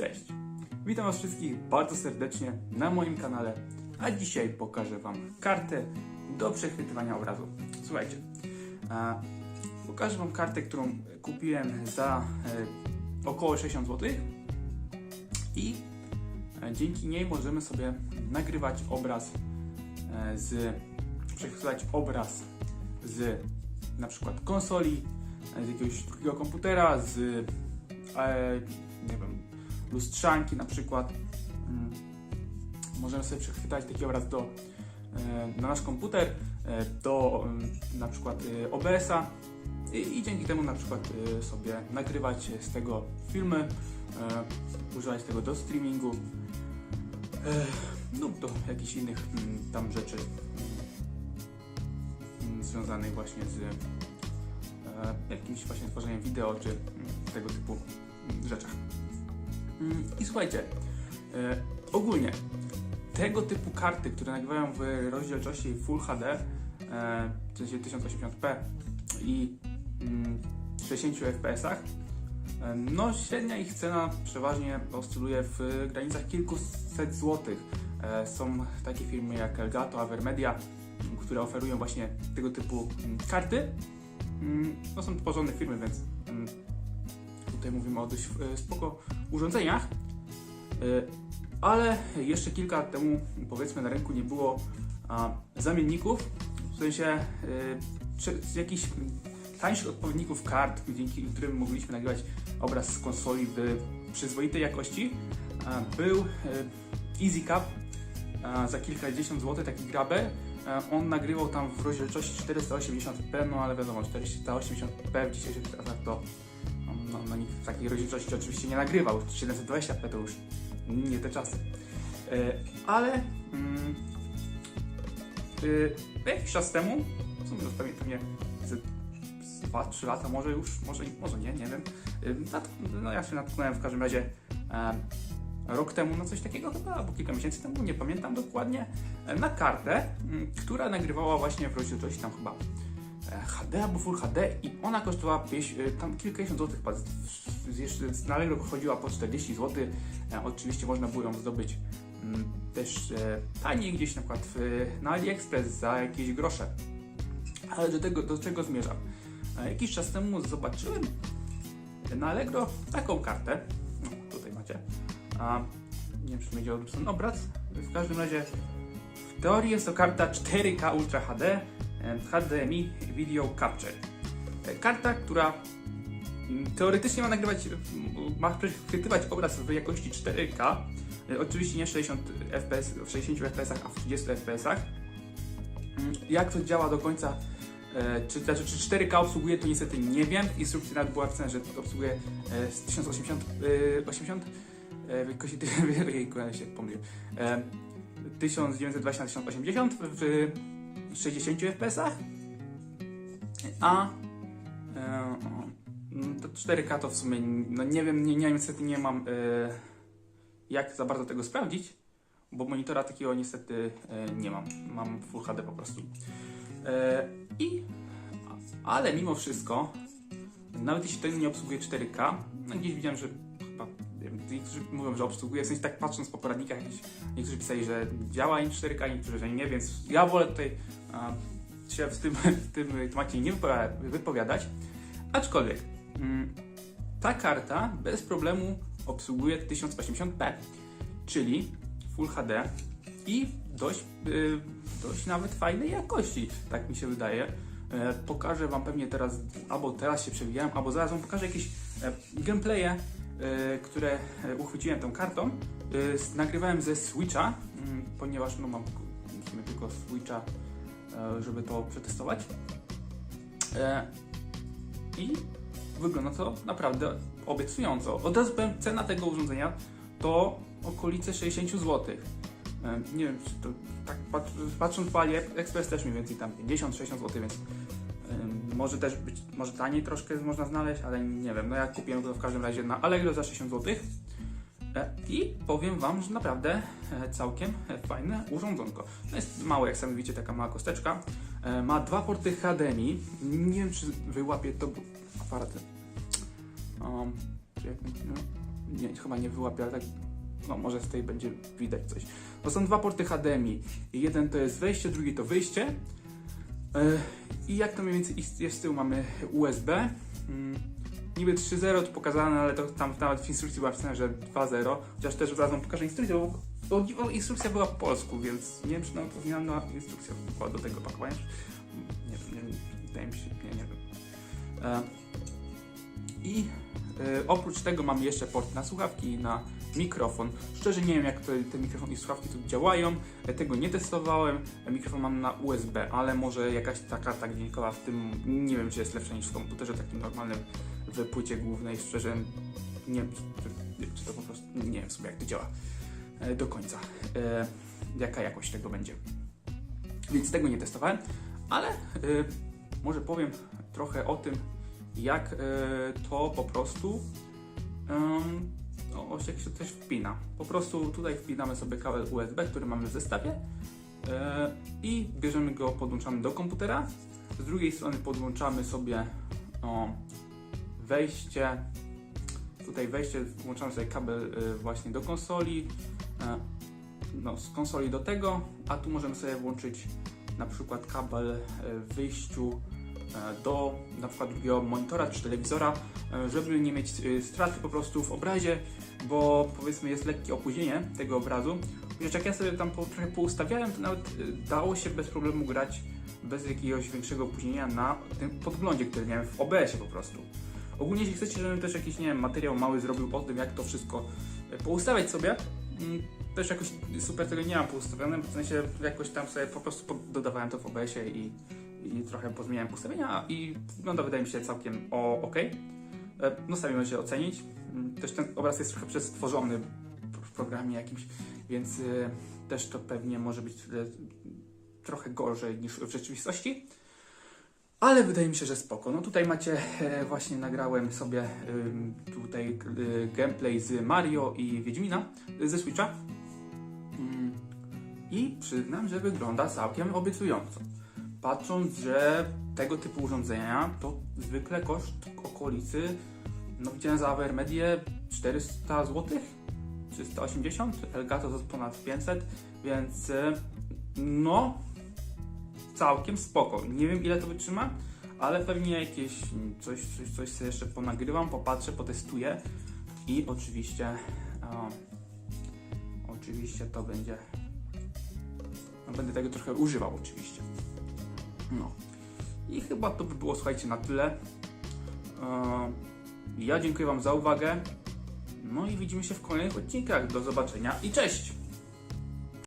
Cześć! Witam Was wszystkich bardzo serdecznie na moim kanale, a dzisiaj pokażę Wam kartę do przechwytywania obrazu. Słuchajcie, pokażę Wam kartę, którą kupiłem za e, około 60 zł i e, dzięki niej możemy sobie nagrywać obraz e, z, przechwytywać obraz z na przykład konsoli, z jakiegoś drugiego komputera, z lustrzanki na przykład. Mm, Możemy sobie przechwytać taki obraz do, e, na nasz komputer, e, do mm, na przykład e, OBS-a i, i dzięki temu na przykład sobie nagrywać z tego filmy, używać tego do streamingu lub do jakichś innych mm, tam rzeczy związanych właśnie z jakimś właśnie tworzeniem wideo czy tego typu rzeczach. Mm, I słuchajcie, e, ogólnie tego typu karty, które nagrywają w rozdzielczości Full HD, e, w sensie 1080p i mm, 60 fps, e, no średnia ich cena przeważnie oscyluje w granicach kilkuset złotych. Są takie firmy jak Elgato, Avermedia, które oferują właśnie tego typu mm, karty. Mm, No są to porządne firmy, więc mm, tutaj mówimy o dość spoko urządzeniach. E, Ale jeszcze kilka lat temu, powiedzmy, na rynku nie było zamienników, w sensie e, jakichś tańszych odpowiedników kart, dzięki którym mogliśmy nagrywać obraz z konsoli w przyzwoitej jakości. Był e, EasyCap a, za kilkadziesiąt złotych, taki grabę. On nagrywał tam w rozdzielczości 480p, no ale wiadomo, 480p w dzisiejszych czasach to no, no nikt w takiej rozdzielczości oczywiście nie nagrywał. 720p to już nie te czasy. E, Ale mm, y, jakiś czas temu, w sumie już pewnie, pewnie z 2-3 lata, może już, może, może nie, nie wiem. Y, No ja się natknąłem w każdym razie e, rok temu na coś takiego chyba, albo kilka miesięcy temu, nie pamiętam dokładnie, e, na kartę, m, która nagrywała właśnie w rozdzielczości tam chyba HD albo Full HD i ona kosztowała pieś, e, tam kilkadziesiąt złotych. na Allegro chodziła po 40 zł. E, Oczywiście można było ją zdobyć mm, też e, taniej gdzieś na przykład na AliExpress za jakieś grosze. Ale do tego, do czego zmierzam? Jakiś czas temu zobaczyłem na Allegro taką kartę. No, tutaj macie. A, nie wiem, czy będzie ten obraz. W każdym razie w teorii jest to karta 4K Ultra HD HDMI Video Capture. E, Karta, która mm, teoretycznie ma nagrywać, ma przechwytywać obraz w jakości 4K. E, Oczywiście nie 60 fps, w 60 fps, a w 30 fps. Mm, Jak to działa do końca, e, czy, znaczy, czy 4K obsługuje, to niestety nie wiem. W instrukcji nawet była napisane, że obsługuje e, z 1080 e, 80 e, w jakości, się pomyliłem. E, 1920 na 1080 w 60 fps, a e, o, to 4K to w sumie, no nie wiem, nie, nie, niestety nie mam e, jak za bardzo tego sprawdzić, bo monitora takiego niestety e, nie mam. Mam Full HD po prostu. I, ale mimo wszystko, nawet jeśli ten nie obsługuje 4K, no gdzieś widziałem, że niektórzy mówią, że obsługuje, w sensie tak patrząc po poradnikach, niektórzy pisali, że działa im 4K, niektórzy, że nie, więc ja wolę tutaj a, się w tym, w tym temacie nie wypowiada- wypowiadać. Aczkolwiek, mm, ta karta bez problemu obsługuje 1080p, czyli Full HD i dość, y, dość nawet fajnej jakości, tak mi się wydaje. E, pokażę Wam pewnie teraz, albo teraz się przewijałem, albo zaraz Wam pokażę jakieś e, gameplaye, które e, uchwyciłem tą kartą. E, nagrywałem ze Switcha, mm, ponieważ no, mam w sumie tylko Switcha, e, żeby to przetestować. E, I wygląda to naprawdę obiecująco. Od razu powiem, cena tego urządzenia to okolice 60 zł. Nie wiem, czy to tak pat- patrząc po AliExpress też mniej więcej tam 50-60 zł, więc może też być, może taniej troszkę można znaleźć, ale nie wiem. No ja kupiłem go w każdym razie na Allegro za 60 zł. E, I powiem Wam, że naprawdę e, całkiem fajne urządzonko. No jest małe, jak sami widzicie, taka mała kosteczka. E, Ma dwa porty HDMI. Nie wiem, czy wyłapie to aparat. Um, no, nie, chyba nie wyłapię, ale tak, no może z tej będzie widać coś. To są dwa porty HDMI. Jeden to jest wejście, drugi to wyjście. E, I jak to mniej więcej jest z tyłu mamy USB. Mm, Niby 3.0 tu pokazane, ale to tam nawet w instrukcji była napisane, że 2.0. Chociaż też zaraz wam pokażę instrukcję, bo, bo, instrukcja była po polsku, więc nie wiem, czy nam powinnam instrukcja była do tego pakowania. Nie wiem, nie, wydaje mi się, nie, nie wiem. E, I e, oprócz tego mamy jeszcze port na słuchawki na mikrofon. Szczerze nie wiem, jak to, te mikrofon i słuchawki tu działają. Ja tego nie testowałem. E, Mikrofon mam na USB, ale może jakaś ta karta dźwiękowa w tym, nie wiem, czy jest lepsza niż w komputerze takim normalnym w płycie głównej. Szczerze nie wiem, czy, to po prostu, nie wiem sobie, jak to działa e, do końca. E, jaka jakość tego będzie. Więc tego nie testowałem, ale e, może powiem trochę o tym, jak e, to po prostu em, no, się się coś wpina. Po prostu tutaj wpinamy sobie kabel USB, który mamy w zestawie e, i bierzemy go, podłączamy do komputera. Z drugiej strony podłączamy sobie o, wejście, tutaj wejście, włączamy sobie kabel e, właśnie do konsoli, e, no, z konsoli do tego, a tu możemy sobie włączyć na przykład kabel w wyjściu do na przykład drugiego monitora czy telewizora, e, żeby nie mieć e, straty po prostu w obrazie, bo powiedzmy jest lekkie opóźnienie tego obrazu. Chociaż jak ja sobie tam po, trochę poustawiałem, to nawet e, dało się bez problemu grać bez jakiegoś większego opóźnienia na tym podglądzie, który miałem w OBS-ie po prostu. Ogólnie jeśli chcecie, żebym też jakiś, nie wiem, materiał mały zrobił o tym, jak to wszystko e, poustawiać sobie, mm, też jakoś super tego nie mam poustawione, w sensie jakoś tam sobie po prostu dodawałem to w OBS-ie i, i trochę pozmieniałem ustawienia i wygląda wydaje mi się całkiem o, ok. No sami możecie ocenić. Mm, Też ten obraz jest trochę przestworzony w- programie jakimś, więc e, też to pewnie może być e, trochę gorzej niż w rzeczywistości. Ale wydaje mi się, że spoko. No tutaj macie, e, właśnie nagrałem sobie tutaj e, gameplay z Mario i Wiedźmina e, ze Switcha. Mm, I przyznam, że wygląda całkiem obiecująco. Patrząc, że tego typu urządzenia to zwykle koszt okolicy, no widziałem za Avermedię 400 zł, 380, Elgato to ponad 500, więc e, no całkiem spoko. Nie wiem ile to wytrzyma, ale pewnie jakieś coś, coś, coś sobie jeszcze ponagrywam, popatrzę, potestuję i oczywiście o, oczywiście to będzie no, będę tego trochę używał oczywiście. No. I chyba to by było, słuchajcie, na tyle. E, Ja dziękuję Wam za uwagę. No i widzimy się w kolejnych odcinkach. Do zobaczenia i cześć!